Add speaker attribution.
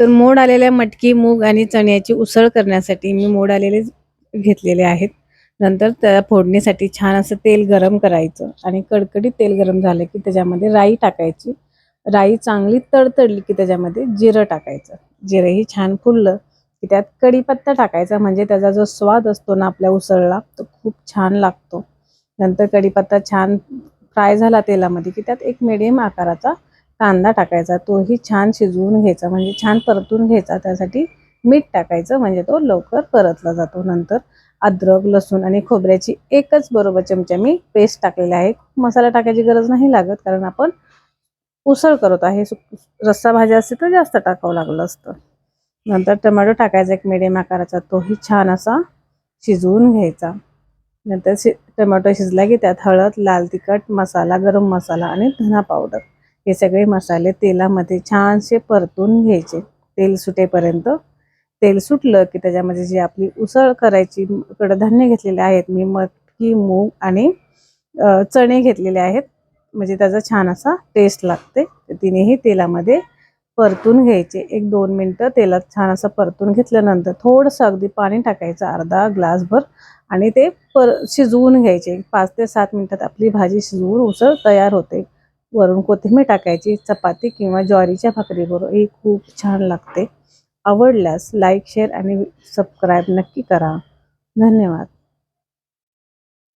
Speaker 1: तर मोड आलेल्या मटकी मूग आणि चण्याची उसळ करण्यासाठी मी मोड आलेले घेतलेले आहेत. नंतर त्या फोडणीसाठी छान असं तेल गरम करायचं आणि कडकडीत तेल गरम झालं की त्याच्यामध्ये राई टाकायची. राई चांगली तडतडली की त्याच्यामध्ये जिरं टाकायचं. जिरंही छान फुललं की त्यात कढीपत्ता टाकायचा म्हणजे त्याचा जो स्वाद असतो ना आपल्या उसळला तो खूप छान लागतो. नंतर कढीपत्ता छान फ्राय झाला तेलामध्ये की त्यात एक मिडियम आकाराचा कांदा टाकायचा तोही छान शिजवून घ्यायचा म्हणजे छान परतून घ्यायचा त्यासाठी मीठ टाकायचं म्हणजे तो लवकर परतला जातो. नंतर अद्रक लसूण आणि खोबऱ्याची एकच बरोबर चमचा मी पेस्ट टाकलेली आहे. मसाला टाकायची गरज नाही लागत कारण आपण उसळ करत आहे. रस्सा भाज्या असते तर जास्त टाकावं लागलं असतं. नंतर टमॅटो टाकायचा एक मिडियम आकाराचा तोही छान असा शिजवून घ्यायचा. नंतर शि टोमॅटो शिजला की त्यात हळद लाल तिखट मसाला गरम मसाला आणि धना पावडर हे सगळे मसाले तेलामध्ये छानसे परतून घ्यायचे. तेल सुटेपर्यंत. तेल सुटलं की त्याच्यामध्ये जी आपली उसळ करायची कडधान्य घेतलेले आहेत मी मटकी मूग आणि चणे घेतलेले आहेत. म्हणजे त्याचा छान असा टेस्ट लागते. तिनेही तेलामध्ये परतून घ्यायचे. एक दोन मिनटं तेलात छान असं परतून घेतल्यानंतर थोडंसं अगदी पाणी टाकायचं अर्धा ग्लासभर. आणि ते पर शिजवून घ्यायचे. पाच ते सात मिनटात आपली भाजी शिजवून उसळ तयार होते. वरून कोथिंबीर टाकायची चपाती किंवा ज्वारीच्या भाकरीबरोबर. ही खूप छान लागते. आवडल्यास लाईक शेअर आणि सबस्क्राईब नक्की करा. धन्यवाद.